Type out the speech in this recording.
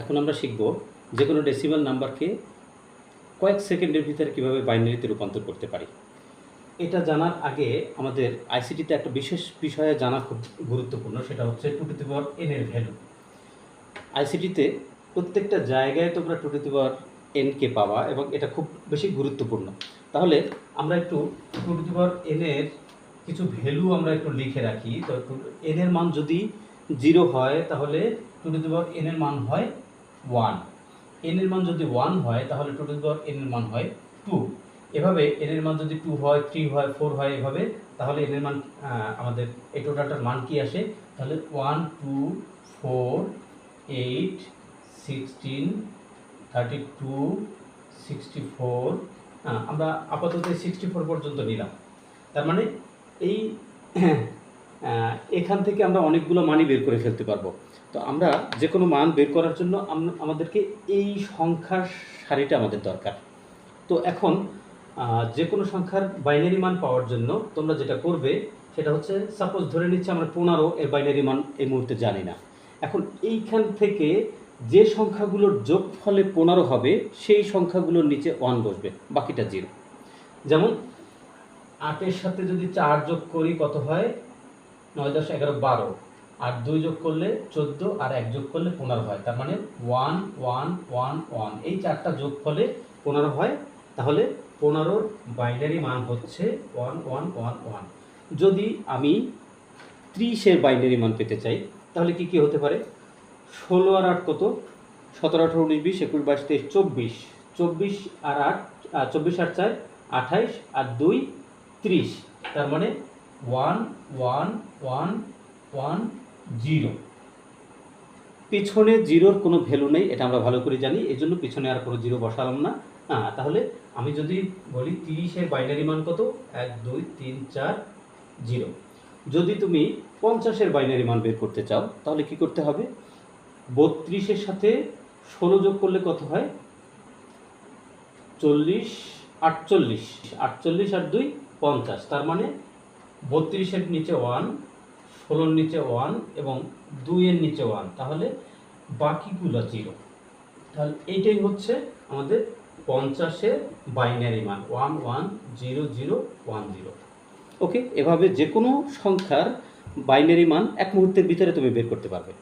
এখন আমরা শিখব যে কোনো ডেসিমাল নাম্বারকে কয়েক সেকেন্ডের ভিতরে কীভাবে বাইনারিতে রূপান্তর করতে পারি। এটা জানার আগে আমাদের আইসিটিতে একটা বিশেষ বিষয়ে জানা খুব গুরুত্বপূর্ণ, সেটা হচ্ছে টু টু পাওয়ার এন এর ভ্যালু আইসিটিতে প্রত্যেকটা জায়গায় তোমরা টু টু পাওয়ার এনকে পাওয়া এবং এটা খুব বেশি গুরুত্বপূর্ণ। তাহলে আমরা একটু টু টু দি পাওয়ার কিছু ভ্যালু আমরা একটু লিখে রাখি। তো এন এর মান যদি জিরো হয়, তাহলে টু টু দি পাওয়ার মান হয় ওয়ান এন এর মান যদি ওয়ান হয়, তাহলে two to the power N এর মান হয় টু এভাবে এন এর মান যদি টু হয় থ্রি হয় ফোর হয়, এভাবে, তাহলে এন এর মান আমাদের এই টোটালটার মান কি আসে? তাহলে one two four eight sixteen thirty two sixty four আমরা আপাতত সিক্সটি ফোর পর্যন্ত নিলাম। তার মানে এই এখান থেকে আমরা অনেকগুলো মানই বের করে ফেলতে পারব। তো আমরা যে কোনো মান বের করার জন্য আমাদেরকে এই সংখ্যার সারিটা আমাদের দরকার। তো এখন যে কোনো সংখ্যার বাইনারি মান পাওয়ার জন্য তোমরা যেটা করবে, সেটা হচ্ছে সাপোজ ধরে নিচ্ছে আমরা পনেরো এর বাইনারি মান এই মুহূর্তে জানি না। এখন এইখান থেকে যে সংখ্যাগুলোর যোগফলে পনেরো হবে, সেই সংখ্যাগুলোর নিচে ওয়ান বসবে, বাকিটা জিরো যেমন, আটের সাথে যদি চার যোগ করি, কত হয়? নয় দশ এগারো বারো। আর দুই যোগ করলে চোদ্দ, আর এক যোগ করলে পনেরো হয়। তার মানে ওয়ান ওয়ান ওয়ান ওয়ান। এই চারটা যোগ ফলে পনেরো হয়। তাহলে পনেরোর বাইনারি মান হচ্ছে ওয়ান ওয়ান ওয়ান ওয়ান। যদি আমি ত্রিশের বাইনারি মান পেতে চাই, তাহলে কি কি হতে পারে? ষোলো আর আট কত? সতেরো, আঠারো, উনিশ, বিশ, একুশ, বাইশ, তেইশ, চব্বিশ। চব্বিশ আর আট চব্বিশ আর চার, আঠাইশ, আর দুই, ত্রিশ। তার মানে one one one one, zero. পিছনে জিরোর কোনো ভ্যালু নেই, এটা আমরা ভালো করে জানি, এই জন্য পিছনে আর কোনো জিরো বসালাম না। হ্যাঁ তাহলে আমি যদি বলি তিরিশের বাইনারি মান কত? এক, দুই, তিন, চার, জিরো। যদি তুমি পঞ্চাশের বাইনারি মান বের করতে চাও, তাহলে কি করতে হবে? বত্রিশের সাথে ষোলো যোগ করলে কত হয়? চল্লিশ, আটচল্লিশ। আটচল্লিশ আর দুই, পঞ্চাশ। তার মানে বত্রিশের নিচে ওয়ান, ষোলোর নিচে ওয়ান এবং দুইয়ের নিচে ওয়ান। তাহলে বাকিগুলো জিরো। তাহলে এইটাই হচ্ছে আমাদের পঞ্চাশের বাইনারি মান। One one, zero zero, one, zero. Okay? এভাবে যে কোনো সংখ্যার বাইনারি মান এক মুহূর্তের ভিতরে তুমি বের করতে পারবে।